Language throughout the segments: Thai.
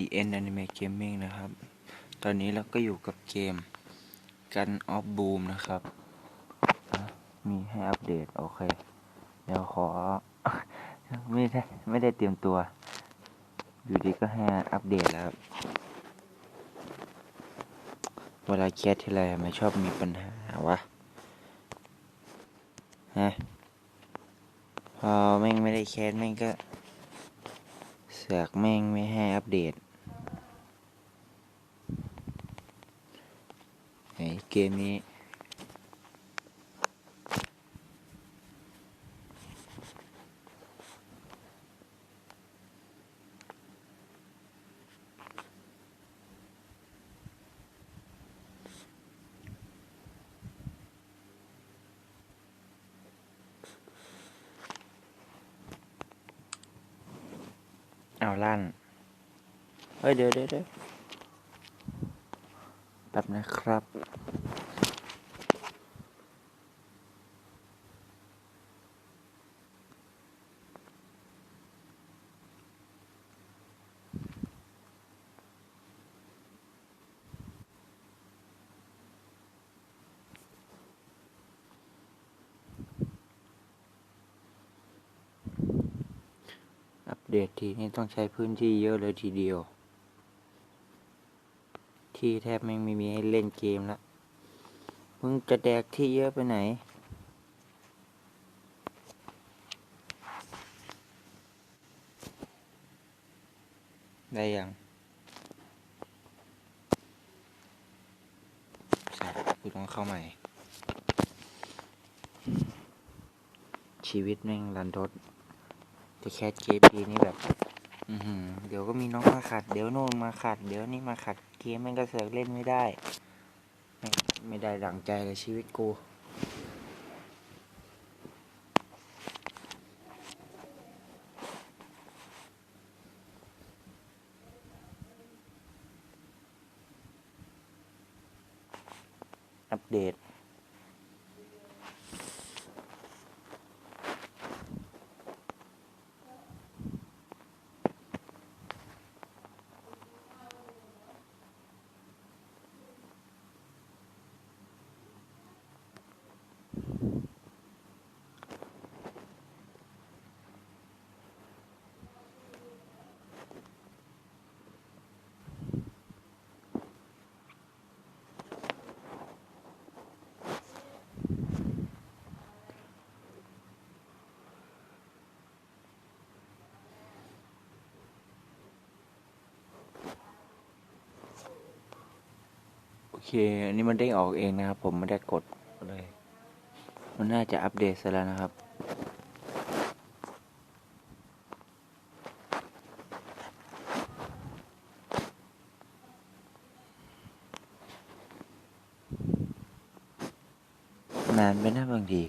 The End Anime Gaming นะครับ ตอนนี้เราก็อยู่กับเกม Gun of Boom นะครับ มีให้อัปเดต โอเค เดี๋ยวขอ ไม่ได้ ไม่ได้เตรียมตัว อยู่ดีก็ให้อัปเดตแล้ว เวลาแคสที่ไรไม่ชอบมีปัญหาวะ ฮะ พอแม่งไม่ได้แคสแม่งก็เสือกแม่งไม่ให้อัปเดต ไอเกมนี้เอาลั่น เฮ้ย เดี๋ยวเดี๋ยวเดี๋ยวแป๊บ นะครับ อัปเดตทีนี้ต้องใช้พื้นที่เยอะเลยทีเดียว ที่แทบไม่มีให้เล่นเกมละมึงจะแดกที่เยอะไปไหน ได้ยังสัตว์กูต้องเข้าใหม่ ชีวิตแม่งรันทดแต่แคสเกมดีนี่แบบ อืเดี๋ยวก็มีน้องมาขัด เดี๋ยวโน่นมาขัด เดี๋ยวนี่มาขัด เกมมันก็เสือกเล่นไม่ได้แม่ไม่ได้ดังใจเลยชีวิตกูอัปเดต เคอันนี้มันได้งออกเองนะครับ ผมไม่ได้กดเลย มันน่าจะอัปเดตเสร็จแล้วนะครับ นานไปนะบางที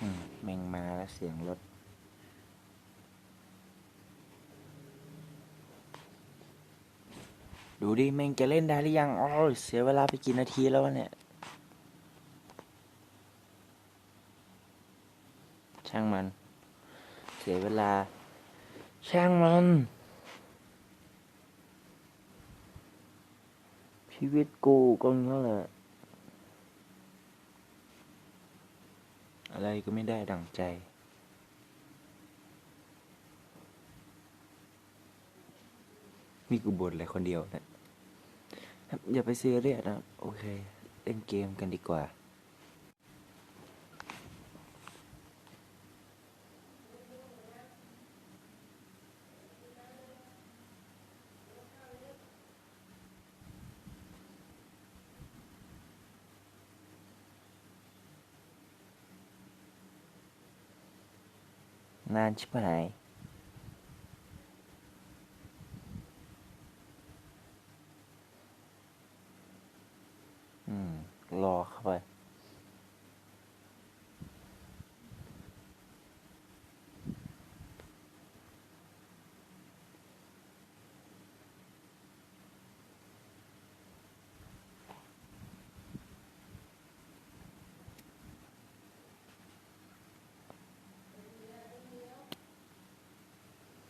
อืมแมงมาแล้ว เสียงรถดูดิแม่งจะเล่นได้หรือยังอ๋อเสียเวลาไปกี่นาทีแล้ววะเนี่ย ช่างมัน เสียเวลา ช่างมัน ชีวิตกูก็งั้นแหละอะไรก็ไม่ได้ดั่งใจ มีกูบ่นอะไรคนเดียวนะอย่าไปซีเรียสนะโอเค เล่นเกมกันดีกว่า นานชิบหาย อืม รอเข้าไป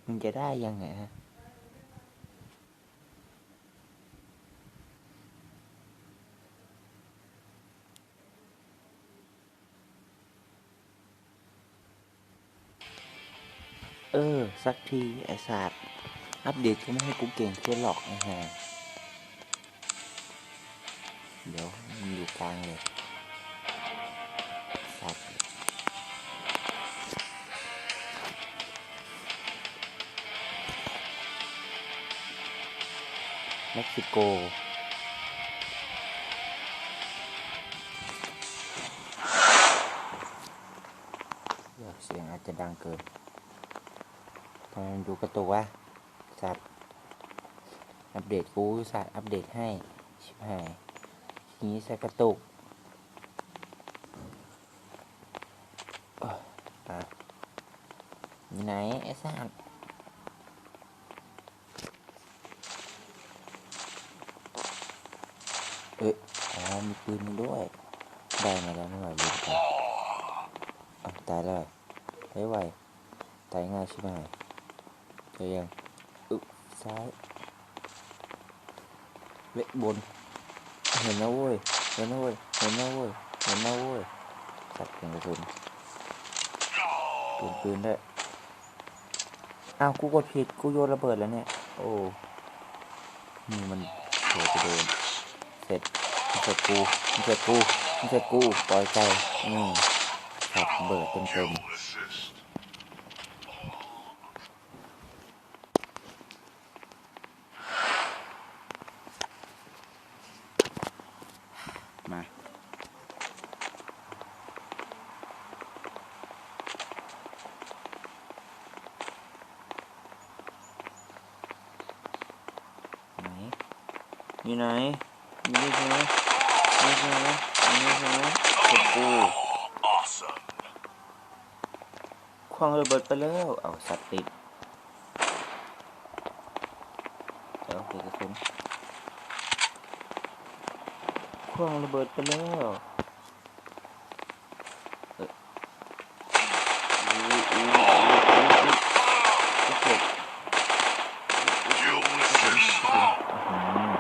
มึงจะได้ยังไงฮะเออ สักทีไอ้สัตว์อัปเดตก็ไม่ให้กูเก่งขึ้นหรอกไอ้ห่าเดี๋ยวมึงอยู่กลางเลย เม็กซิโก เสียงอาจจะดังเกินทำไมมันดูกระตุกวะสัตว์อัปเดตกูสัตว์อัปเดตให้ ชิบหายทีนี้ใส่กระตุกอะอยู่ไหนไอ้สัตว์ เอ้ย อ๋อ มีปืนด้วย ได้มาแล้วไม่ไหวลืมไปอะตายแล้วเฮ้ยไหว ตายง่ายใช่ไหมเจอยังอึ๊บซ้ายเวะบน เห็นนะเว้ย เห็นนะเว้ย เห็นนะเว้ย เห็นนะเว้ยสัตว์เป็นกระสุนปืนปืนได้อ้าว กูกดผิด กูโยนระเบิดแล้วเนี่ย โอ้นี่มันโหจะโดน เสร็จมันเสร็จกูมันเสร็จกูมันเสร็จกูปล่อยใจอืมขับเบิดเต็มเต็มๆมาไหนอยู่ไหนอยู่นี่ใช่ไหมนี่ใช่ไหมนี่ใช่ไหมเสร็จกู Awesome. ของระเบิดไปแล้ว เอาสัตว์ติดเดี๋ยวเดี๋ยวกระสุนควงระเบิดไปแล้วเอ้ยอู้อู้อู้อู้อู้เจ็บ Kill กระสุน assist. กระสุนอื้อหือ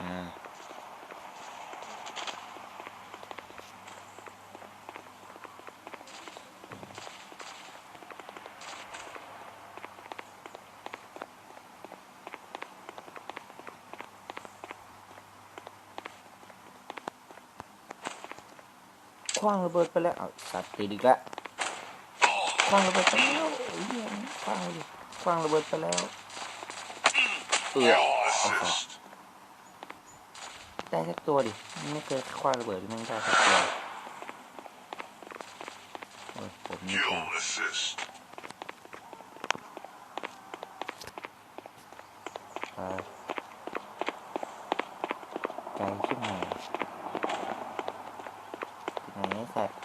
อ่า คว้างระเบิดไปแล้วสัตว์ติดอีกแล้วคว้างระเบิดไปแล้วเหี้ยคว้างเลยคว้างระเบิดไปแล้วเอือ Kill เอาสัตว์ assist. ได้สักตัวดิไม่เคยคว้างระเบิดมันได้สักตัวโอ้ยผมนี่จ้า Kill assist. ไปไกลขึ้นมาไหน สัตว์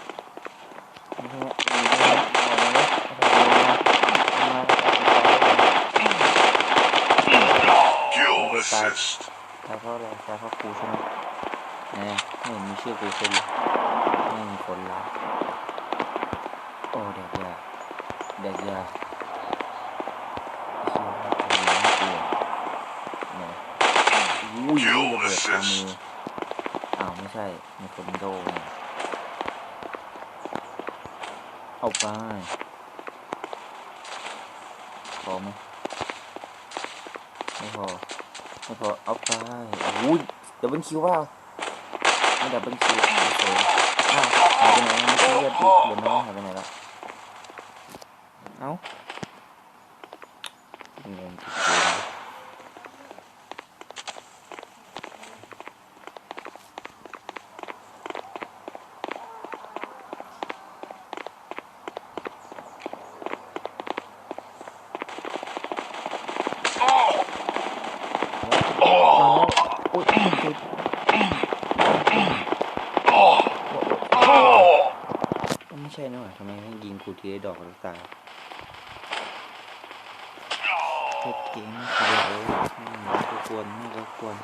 นี่ใช่ไหมนี่ใช่ไหมเอามาเลยเอามาเอามา Kill Okay, bye. assist. ตายเพราะอะไรตายเพราะครูใช่ไหมแหมไม่เห็นมีชื่อกูเซ็นเลยไม่มีคนละโอ้เด็กยาเด็กยาเชี่ยน่ากลัวเนี่ยอุ้ยระเบิดคามืออ้าวไม่ใช่มีคนโดน เนี่ยเอาไปพอไหมไม่พอไม่พอเอาไปอุ้ยดับเบิลคิวว่าไม่ดับเบิลคิวโอ้โหาวหายไปไหนไม่ใช่เลือดดิเดี๋ยวน้องหายไปไหนละเอ้างงจริงๆมาแล้วอุ้ยติด Oh. ไม่ใช่นะหว่าทำไมให้ ยิงกูทีได้ดอกแล้วตายเจ็บเก่งเดี๋ยวไม่ก็ควรไม่ก็ควร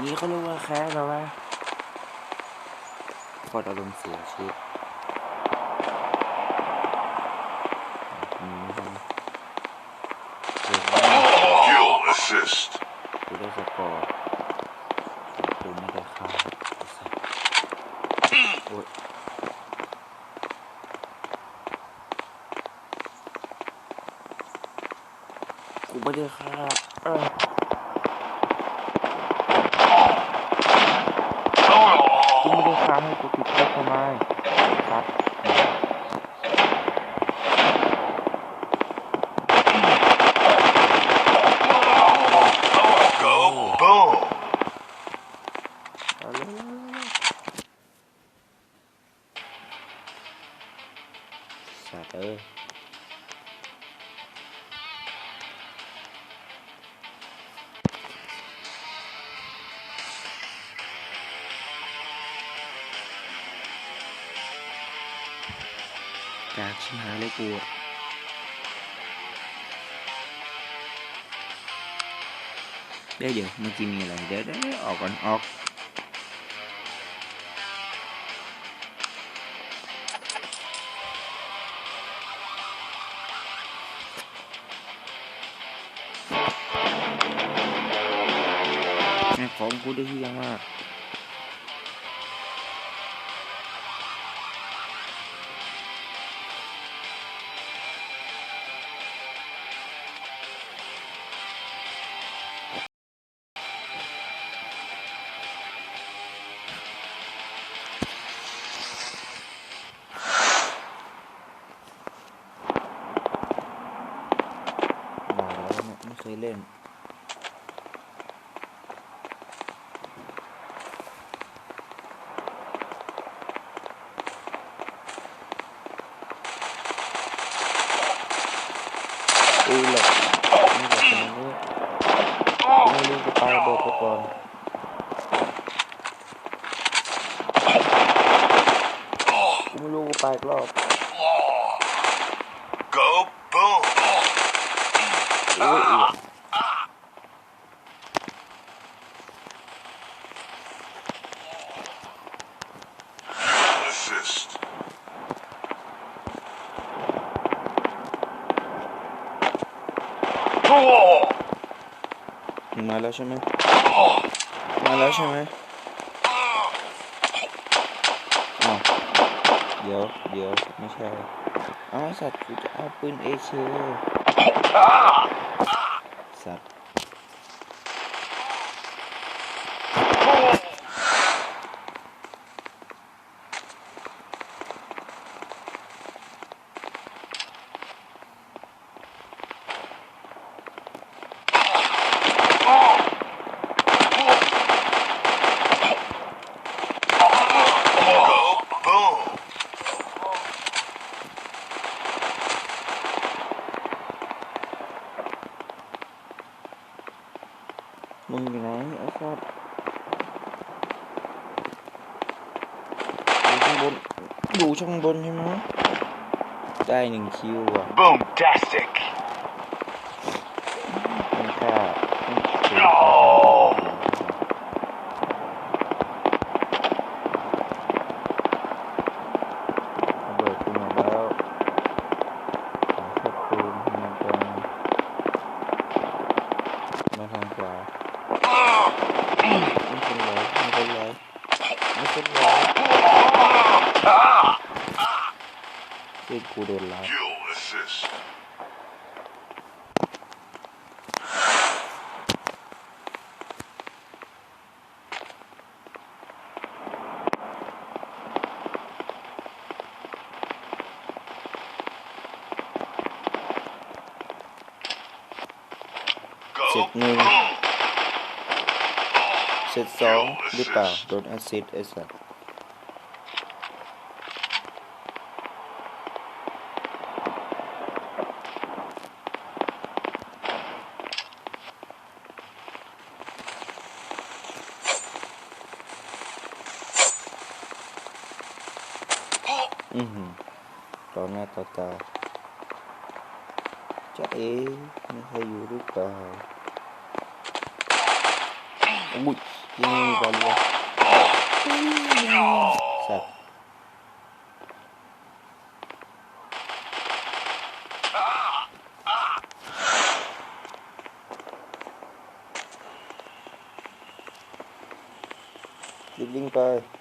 นี่เขาเรียกว่าแค่หรอวะโคตรอารมณ์เสียชีวิตอืมไม่ใช่นะเดี๋ยวว่า Kill assist. กูได้สกอร์แต่กูไม่ได้ฆ่าไอ้สัสโอ๊ย กูไม่ได้ฆ่าเอ้ยกูไม่ได้ฆ่าให้กูติดคุกทำไมครับ Go boom. เอาเลยสัตว์เอ้ย ชิมหายเลยกูอะเดี๋ยวเดี๋ยวเมื่อกี้มีอะไรเดี๋ยวเดี๋ยวเดี๋ยวออกก่อนออกแม่ของกูได้ที่ยังมาก เนี่ยไม่เคยเล่น อุ้ยหลบไม่หลบตรงนี้ไม่รู้จะปาระเบิดไปก่อนกูไม่รู้กูไปอีกรอบ Go boom. อุ้ยอีก Assist. มึงมา แล้วใช่ไหมมาแล้วใช่ไหมอ้าวเดี๋ยวเดี๋ยวไม่ใช่อ้าวสัตว์กูจะเอาปืนเอเคสัตว์ Go boom. มึงอยู่ไหนไอ้สัตว์ อยู่ข้างบนอยู่ข้างบนใช่ไหมได้หนึ่งคิวอะ Boomtastic. ต้องฆ่าต้องฆ่า อ๋อ ระเบิดกูหมดแล้วหาชักปืนมาตรงมาทางขวาไม่เป็นไรไม่เป็นไรไม่เป็นไรที่กูโดนไล่ Kill assist. เสร็จ Go หนึ่งเสร็จสองหรือเปล่า โดนแอซิดไอ้สัสอือหือต่อหน้าต่อตาจะเอ๋มีใครอยู่หรือเปล่า Uy, yung volleyball. Set. Libling pa eh.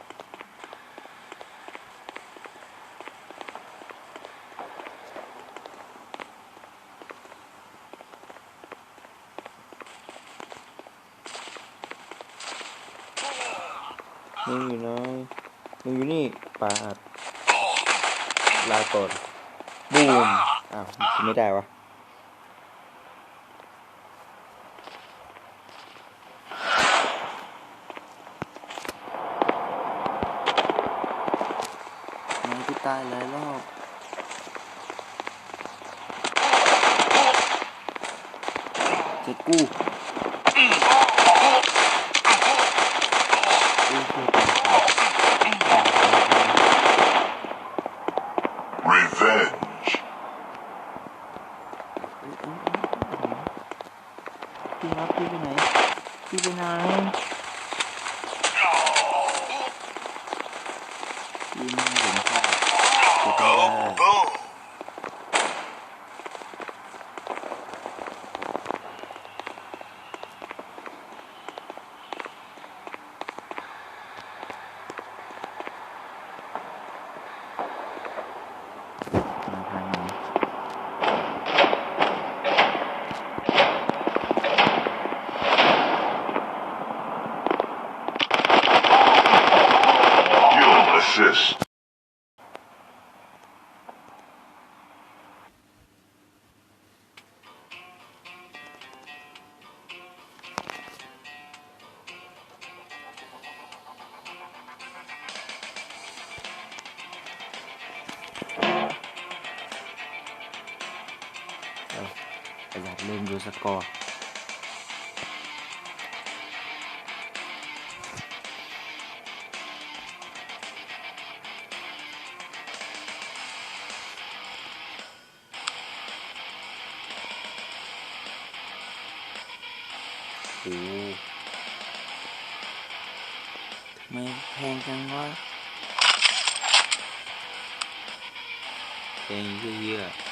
ไม่ได้วะน้องที่ตายหลายรอบเจ็ดกู้ ล่นดูสกอร์โอ้โหทำไมแพงจังวะแพงเยอะๆ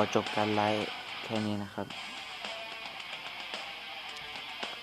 ขอจบการไลฟ์แค่นี้นะครับ